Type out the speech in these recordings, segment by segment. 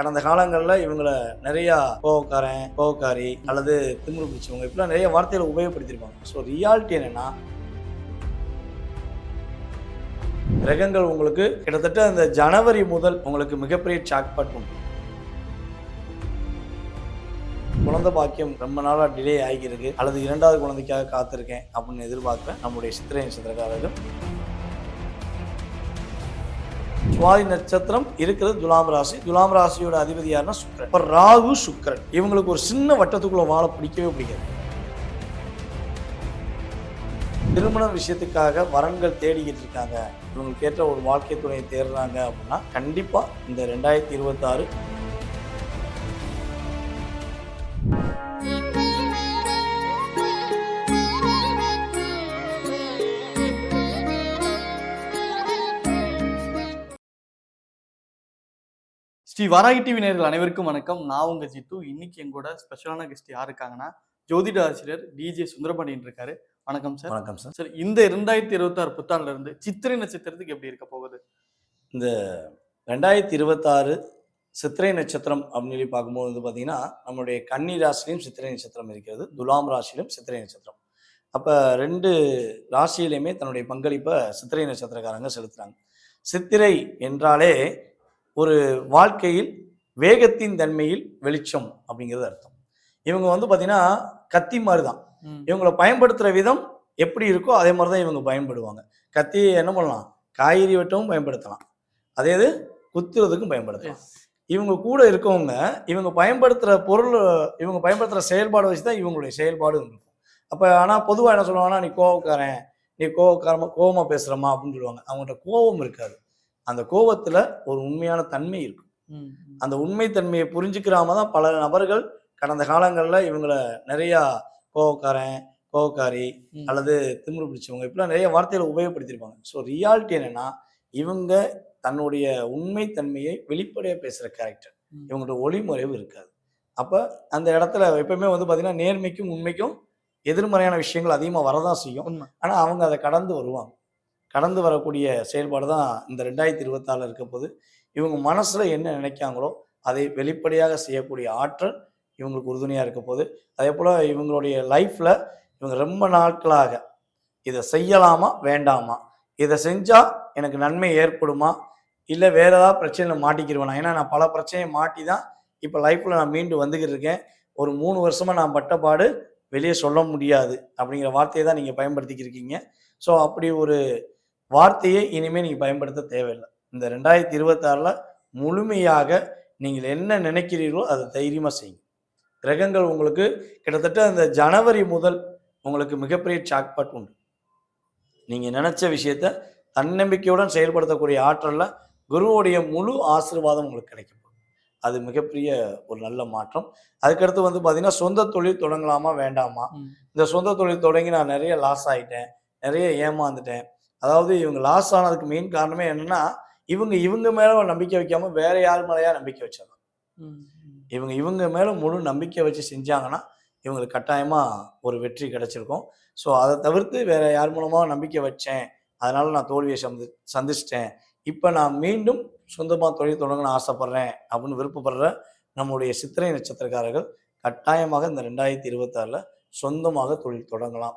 கடந்த காலங்களில் இவங்களை நிறையா கோவக்காரன் கோவக்காரி அல்லது திமுக பிடிச்சவங்க இப்படிலாம் நிறைய வார்த்தைகளை உபயோகப்படுத்தியிருப்பாங்க. ஸோ ரியாலிட்டி என்னன்னா கிரகங்கள் உங்களுக்கு கிட்டத்தட்ட இந்த ஜனவரி முதல் உங்களுக்கு மிகப்பெரிய சாக்பாட் உண்டு. குழந்தை பாக்கியம் ரொம்ப நாளாக டிலே ஆகியிருக்கு. அல்லது இரண்டாவது குழந்தைக்காக காத்திருக்கேன் அப்படின்னு எதிர்பார்க்குறேன் நம்முடைய சித்திரை நட்சத்திரக்காரர்கள் சுவாதி நட்சத்திரம் இருக்கிறது துலாம் ராசி. துலாம் ராசியோட அதிபதி யாருன்னா சுக்கரன். இப்போ ராகு சுக்கரன். இவங்களுக்கு ஒரு சின்ன வட்டத்துக்குள்ள வாழ பிடிக்கவே பிடிக்காது. திருமண விஷயத்துக்காக வரன்கள் தேடிக்கிட்டு இருக்காங்க. இவங்களுக்கு ஏற்ற ஒரு வாழ்க்கை துணையை தேடுறாங்க அப்படின்னா கண்டிப்பா இந்த ரெண்டாயிரத்தி இருபத்தாறு ஸ்ரீ வராகி டிவி நேயர்கள் அனைவருக்கும் வணக்கம். நான் உங்க ஜித்து. இன்னைக்கு என் கூட ஸ்பெஷலான கெஸ்ட் யார் இருக்காங்கன்னா ஜோதிட ஆசிரியர் டிஜே சுந்தரபாண்டியன் இருக்காரு. வணக்கம் சார் வணக்கம் சார் சார் இந்த இரண்டாயிரத்தி இருபத்தாறு புத்தாண்டுல இருந்து சித்திரை நட்சத்திரத்துக்கு எப்படி இருக்க போகுது? இந்த ரெண்டாயிரத்தி இருபத்தாறு சித்திரை நட்சத்திரம் அப்படின்னு சொல்லி பார்க்கும்போது வந்து பார்த்தீங்கன்னா நம்மளுடைய கன்னி ராசிலையும் சித்திரை நட்சத்திரம் இருக்கிறது. துலாம் ராசியிலும் சித்திரை நட்சத்திரம். அப்போ ரெண்டு ராசியிலையுமே தன்னுடைய பங்களிப்பை சித்திரை நட்சத்திரக்காரங்க செலுத்துறாங்க. சித்திரை என்றாலே ஒரு வாழ்க்கையில் வேகத்தின் தன்மையில் வெளிச்சம் அப்படிங்கிறது அர்த்தம். இவங்க வந்து பார்த்தீங்கன்னா கத்தி மாதிரி தான் இவங்களை பயன்படுத்துகிற விதம் எப்படி இருக்கோ அதே மாதிரி தான் இவங்க பயன்படுவாங்க. கத்தியை என்ன பண்ணலாம்? காய்கறி வெட்டவும் பயன்படுத்தலாம். அதே இது குத்துறதுக்கும் பயன்படுத்தலாம். இவங்க கூட இருக்கவங்க இவங்க பயன்படுத்துகிற பொருள் இவங்க பயன்படுத்துகிற செயல்பாடு வச்சு தான் இவங்களுடைய செயல்பாடு இருக்கும். அப்போ ஆனால் பொதுவாக என்ன சொல்லுவாங்கன்னா நீ கோவக்காரன் நீ கோவக்காரமா கோவமாக பேசுகிறமா அப்படின்னு சொல்லுவாங்க. அவங்கள்ட்ட கோபம் இருக்காது. அந்த கோவத்தில் ஒரு உண்மையான தன்மை இருக்கும். அந்த உண்மை தன்மையை புரிஞ்சுக்கிறாம தான் பல நபர்கள் கடந்த காலங்களில் இவங்கள நிறையா கோவக்காரன் கோவக்காரி ம். அல்லது திமிரு பிடிச்சவங்க இப்படிலாம் நிறைய வார்த்தைகளை உபயோகப்படுத்தியிருப்பாங்க. ஸோ ரியாலிட்டி என்னன்னா இவங்க தன்னுடைய உண்மை தன்மையை வெளிப்படையாக பேசுகிற கேரக்டர். இவங்களோட ஒளிமுறைவு இருக்காது. அப்போ அந்த இடத்துல எப்பவுமே வந்து பார்த்தீங்கன்னா நேர்மைக்கும் உண்மைக்கும் எதிர்மறையான விஷயங்கள் அதிகமாக வரதான் செய்யும். ஆனால் அவங்க அதை கடந்து வருவாங்க. கடந்து வரக்கூடிய செயல்பாடு தான் இந்த ரெண்டாயிரத்தி இருபத்தாறில் இருக்க போது இவங்க மனசில் என்ன நினைக்காங்களோ அதை வெளிப்படையாக செய்யக்கூடிய ஆற்றல் இவங்களுக்கு உறுதுணையாக இருக்க போது அதே போல் இவங்களுடைய லைஃப்பில் இவங்க ரொம்ப நாட்களாக இதை செய்யலாமா வேண்டாமா? இதை செஞ்சால் எனக்கு நன்மை ஏற்படுமா? இல்லை வேறு ஏதாவது பிரச்சனையில் மாட்டிக்கிருவேனா? ஏன்னா நான் பல பிரச்சனையை மாட்டி தான் இப்போ லைஃப்பில் நான் மீண்டு வந்துக்கிட்டு இருக்கேன். ஒரு மூணு வருஷமாக நான் பட்டப்பாடு வெளியே சொல்ல முடியாது அப்படிங்கிற வார்த்தையை தான் நீங்கள் பயன்படுத்திக்கிருக்கீங்க ஸோ அப்படி ஒரு வார்த்தையை இனிமேல் நீங்கள் பயன்படுத்த தேவையில்லை. இந்த ரெண்டாயிரத்தி இருபத்தாறில் முழுமையாக நீங்கள் என்ன நினைக்கிறீர்களோ அதை தைரியமாக செய்யுங்க. கிரகங்கள் உங்களுக்கு கிட்டத்தட்ட இந்த ஜனவரி முதல் உங்களுக்கு மிகப்பெரிய சாக்பாட் உண்டு. நீங்கள் நினச்ச விஷயத்த தன்னம்பிக்கையுடன் செயல்படுத்தக்கூடிய ஆற்றலில் குருவுடைய முழு ஆசீர்வாதம் உங்களுக்கு கிடைக்கும். அது மிகப்பெரிய ஒரு நல்ல மாற்றம். அதுக்கடுத்து வந்து பார்த்தீங்கன்னா சொந்த தொழில் தொடங்கலாமா வேண்டாமா? இந்த சொந்த தொழில் தொடங்கி நான் நிறைய லாஸ் ஆகிட்டேன் நிறைய ஏமாந்துட்டேன். அதாவது இவங்க லாஸ் ஆனதுக்கு மெயின் காரணமே என்னன்னா இவங்க இவங்க மேல நம்பிக்கை வைக்காம வேற யார் மேலேயா நம்பிக்கை வச்சாங்க. ம், ம். இவங்க இவங்க மேல முழு நம்பிக்கை வச்சு செஞ்சாங்கன்னா இவங்களுக்கு கட்டாயமா ஒரு வெற்றி கிடைச்சிருக்கும். ஸோ அதை தவிர்த்து வேற யார் மூலமா நம்பிக்கை வச்சேன் அதனால நான் தோல்வியை சந்தி சந்திச்சிட்டேன். இப்போ நான் மீண்டும் சொந்தமாக தொழில் தொடங்கணும்னு ஆசைப்படுறேன் அப்படின்னு விருப்பப்படுற நம்முடைய சித்திரை நட்சத்திரக்காரர்கள் கட்டாயமாக இந்த ரெண்டாயிரத்தி இருபத்தாறில் சொந்தமாக தொழில் தொடங்கலாம்.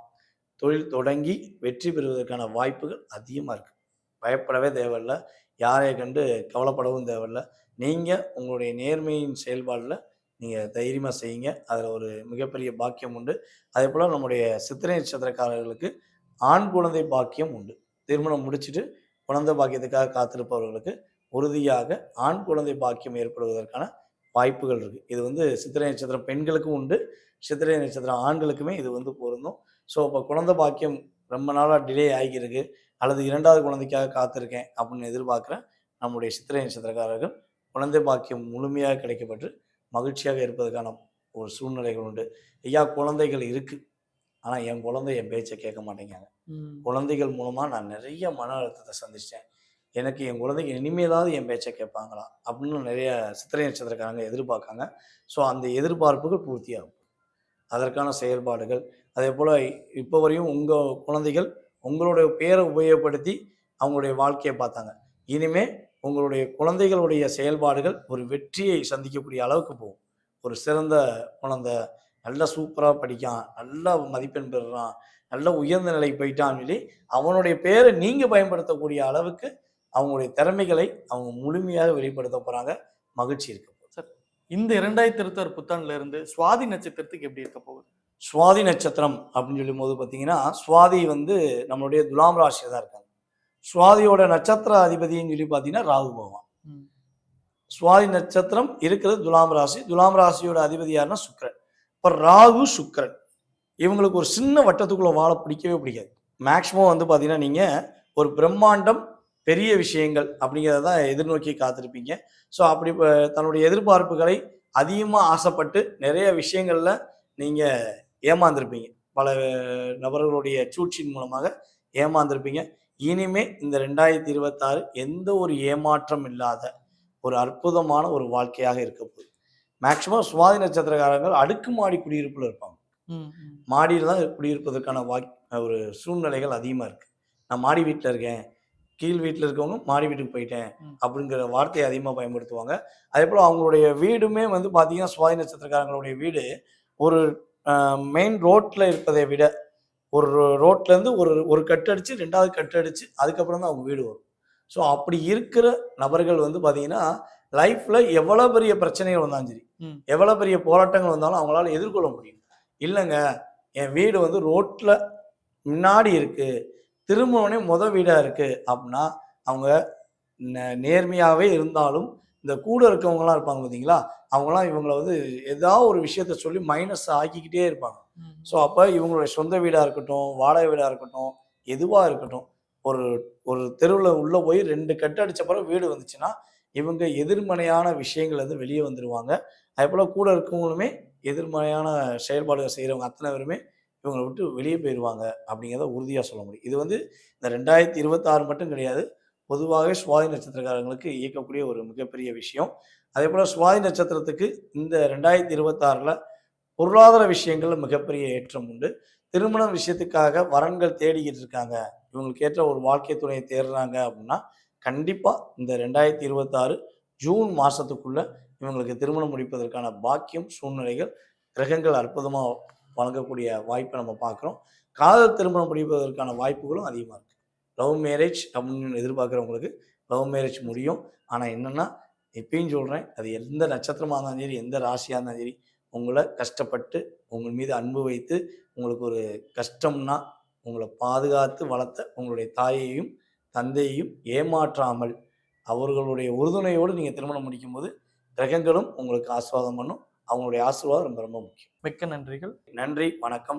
தொழில் தொடங்கி வெற்றி பெறுவதற்கான வாய்ப்புகள் அதிகமாக இருக்குது பயப்படவே தேவையில்ல. யாரை கண்டு கவலைப்படவும் தேவையில்ல. நீங்கள் உங்களுடைய நேர்மையின் செயல்பாடில் நீங்கள் தைரியமாக செய்யுங்க. அதில் ஒரு மிகப்பெரிய பாக்கியம் உண்டு. அதே போல் நம்முடைய சித்திரை நட்சத்திரக்காரர்களுக்கு ஆண் குழந்தை பாக்கியம் உண்டு. திருமணம் முடிச்சுட்டு குழந்தை பாக்கியத்துக்காக காத்திருப்பவர்களுக்கு உறுதியாக ஆண் குழந்தை பாக்கியம் ஏற்படுவதற்கான வாய்ப்புகள் இருக்குது இது வந்து சித்திரை நட்சத்திரம் பெண்களுக்கும் உண்டு. சித்திரை நட்சத்திரம் ஆண்களுக்குமே இது வந்து பொருந்தும். ஸோ இப்போ குழந்தை பாக்கியம் ரொம்ப நாளாக டிலே ஆகியிருக்கு. அல்லது இரண்டாவது குழந்தைக்காக காத்திருக்கேன் அப்படின்னு எதிர்பார்க்குறேன் நம்முடைய சித்திரை நட்சத்திரக்காரர்கள் குழந்தை பாக்கியம் முழுமையாக கிடைக்கப்பட்டு மகிழ்ச்சியாக இருப்பதற்கான ஒரு சூழ்நிலைகள் உண்டு. ஐயா குழந்தைகள் இருக்குது ஆனால் என் குழந்தை என் பேச்சை கேட்க மாட்டேங்காங்க ம். குழந்தைகள் மூலமாக நான் நிறைய மன அழுத்தத்தை சந்திச்சிட்டேன். எனக்கு என் குழந்தைங்க இனிமேலாவது என் பேச்சை கேட்பாங்களா? அப்படின்னு நிறைய சித்திரை நட்சத்திரக்காரங்க எதிர்பார்க்காங்க. ஸோ அந்த எதிர்பார்ப்புகள் பூர்த்தியாகும். அதற்கான செயல்பாடுகள். அதே போல் இப்போ வரையும் உங்கள் குழந்தைகள் உங்களுடைய பேரை உபயோகப்படுத்தி அவங்களுடைய வாழ்க்கையை பார்த்தாங்க. இனிமே உங்களுடைய குழந்தைகளுடைய செயல்பாடுகள் ஒரு வெற்றியை சந்திக்கக்கூடிய அளவுக்கு போகும். ஒரு சிறந்த குழந்தை நல்லா சூப்பராக படிக்கான் நல்லா மதிப்பெண் பெறுறான் நல்ல உயர்ந்த நிலைக்கு போயிட்டான்னு சொல்லி அவனுடைய பேரை நீங்கள் பயன்படுத்தக்கூடிய அளவுக்கு அவங்களுடைய திறமைகளை அவங்க முழுமையாக வெளிப்படுத்த போகிறாங்க மகிழ்ச்சி இருக்கு. இந்த இரண்டாயிரத்தி இருபத்தாறு புத்தாண்டுல இருந்து சுவாதி நட்சத்திரத்துக்கு எப்படி இருக்க போகுது? சுவாதி நட்சத்திரம் அப்படின்னு சொல்லும் போது பார்த்தீங்கன்னா சுவாதி வந்து நம்மளுடைய துலாம் ராசியில் தான் இருக்காங்க. சுவாதியோட நட்சத்திர அதிபதின்னு சொல்லி பார்த்தீங்கன்னா ராகு பகவான். சுவாதி நட்சத்திரம் இருக்கிறது துலாம் ராசி. துலாம் ராசியோட அதிபதி யாருன்னா சுக்கிரன். இப்போ ராகு சுக்கிரன். இவங்களுக்கு ஒரு சின்ன வட்டத்துக்குள்ள வாழ பிடிக்கவே பிடிக்காது. மேக்ஸிமம் வந்து பார்த்தீங்கன்னா நீங்கள் ஒரு பிரம்மாண்டம் பெரிய விஷயங்கள் அப்படிங்கிறத தான் எதிர்நோக்கி காத்திருப்பீங்க. ஸோ அப்படி தன்னுடைய எதிர்பார்ப்புகளை அதிகமாக ஆசைப்பட்டு நிறைய விஷயங்களில் நீங்கள் ஏமாந்துருப்பீங்க. பல நபர்களுடைய சூழ்ச்சியின் மூலமாக ஏமாந்துருப்பீங்க. இனிமே இந்த ரெண்டாயிரத்தி இருபத்தாறு எந்த ஒரு ஏமாற்றம் இல்லாத ஒரு அற்புதமான ஒரு வாழ்க்கையாக இருக்க போகுது. மேக்சிமம் சுவாதி நட்சத்திரக்காரங்கள் அடுக்குமாடி குடியிருப்பில் இருப்பாங்க. மாடியில் தான் குடியிருப்பதற்கான வாய் ஒரு சூழ்நிலைகள் அதிகமாக இருக்குது நான் மாடி வீட்டில் இருக்கேன். கீழ் வீட்டில் இருக்கவங்க மாடி வீட்டுக்கு போயிட்டேன். அப்படிங்கிற வார்த்தையை அதிகமாக பயன்படுத்துவாங்க. அதே போல் அவங்களுடைய வீடுமே வந்து பார்த்தீங்கன்னா சுவாதி நட்சத்திரக்காரங்களுடைய வீடு. ஒரு மெயின் ரோட்டில் இருப்பதை விட ஒரு ரோட்லேருந்து ஒரு ஒரு கட்டடிச்சு ரெண்டாவது கட்டடிச்சு அதுக்கப்புறம் தான் அவங்க வீடு வரும். ஸோ அப்படி இருக்கிற நபர்கள் வந்து பார்த்தீங்கன்னா லைஃப்பில் எவ்வளோ பெரிய பிரச்சனைகள் வந்தாலும் சரி. எவ்வளோ பெரிய போராட்டங்கள் வந்தாலும் அவங்களால எதிர்கொள்ள முடியும் இல்லைங்க என் வீடு வந்து ரோட்டில் முன்னாடி இருக்குது திரும்பவுனே முத வீடாக இருக்குது அப்படின்னா அவங்க நே- நேர்மையாகவே இருந்தாலும் இந்த கூட இருக்கவங்கலாம் இருப்பாங்க பார்த்தீங்களா அவங்களாம் இவங்களை வந்து ஏதாவது ஒரு விஷயத்த சொல்லி மைனஸ் ஆக்கிக்கிட்டே இருப்பாங்க. ஸோ அப்போ இவங்களுடைய சொந்த வீடாக இருக்கட்டும் வாடகை வீடாக இருக்கட்டும் எதுவாக இருக்கட்டும் ஒரு ஒரு தெருவில் உள்ளே போய் ரெண்டு கட்டு அடிச்ச பிறகு வீடு வந்துச்சுன்னா இவங்க எதிர்மறையான விஷயங்கள் வந்து வெளியே வந்துடுவாங்க அதே போல் கூட இருக்கவங்களுமே எதிர்மறையான செயல்பாடுகள் செய்கிறவங்க அத்தனை பேருமே இவங்களை விட்டு வெளியே போயிடுவாங்க அப்படிங்கிறத உறுதியாக சொல்ல முடியும். இது வந்து இந்த ரெண்டாயிரத்தி இருபத்தாறு மட்டும் கிடையாது. பொதுவாகவே சுவாதி நட்சத்திரக்காரங்களுக்கு இயக்கக்கூடிய ஒரு மிகப்பெரிய விஷயம். அதே போல் சுவாதி நட்சத்திரத்துக்கு இந்த ரெண்டாயிரத்தி இருபத்தாறில் பொருளாதார விஷயங்களில் மிகப்பெரிய ஏற்றம் உண்டு. திருமண விஷயத்துக்காக வரன்கள் தேடிக்கிட்டு இருக்காங்க. இவங்களுக்கு ஏற்ற ஒரு வாழ்க்கை துணையை தேடுறாங்க அப்படின்னா கண்டிப்பாக இந்த ரெண்டாயிரத்தி இருபத்தாறு ஜூன் மாதத்துக்குள்ளே இவங்களுக்கு திருமணம் முடிப்பதற்கான பாக்கியம் சூழ்நிலைகள் கிரகங்கள் அற்புதமாக வழங்கக்கூடிய வாய்ப்பை நம்ம பார்க்குறோம். காதல் திருமணம் முடிப்பதற்கான வாய்ப்புகளும் அதிகமாக இருக்குது லவ் மேரேஜ் அப்படின்னு எதிர்பார்க்குறவங்களுக்கு லவ் மேரேஜ் முடியும். ஆனால் என்னென்னா எப்பயும் சொல்கிறேன் அது எந்த நட்சத்திரமாக இருந்தாலும் சரி எந்த ராசியாக இருந்தாலும் சரி உங்களை கஷ்டப்பட்டு உங்கள் மீது அன்பு வைத்து உங்களுக்கு ஒரு கஷ்டம்னா உங்களை பாதுகாத்து வளர்த்த உங்களுடைய தாயையும் தந்தையையும் ஏமாற்றாமல் அவர்களுடைய உறுதுணையோடு நீங்கள் திருமணம் முடிக்கும்போது கிரகங்களும் உங்களுக்கு ஆஸ்வாதம் பண்ணும். அவங்களுடைய ஆசீர்வாதம் ரொம்ப ரொம்ப முக்கியம். மிக்க நன்றிகள். நன்றி வணக்கம்.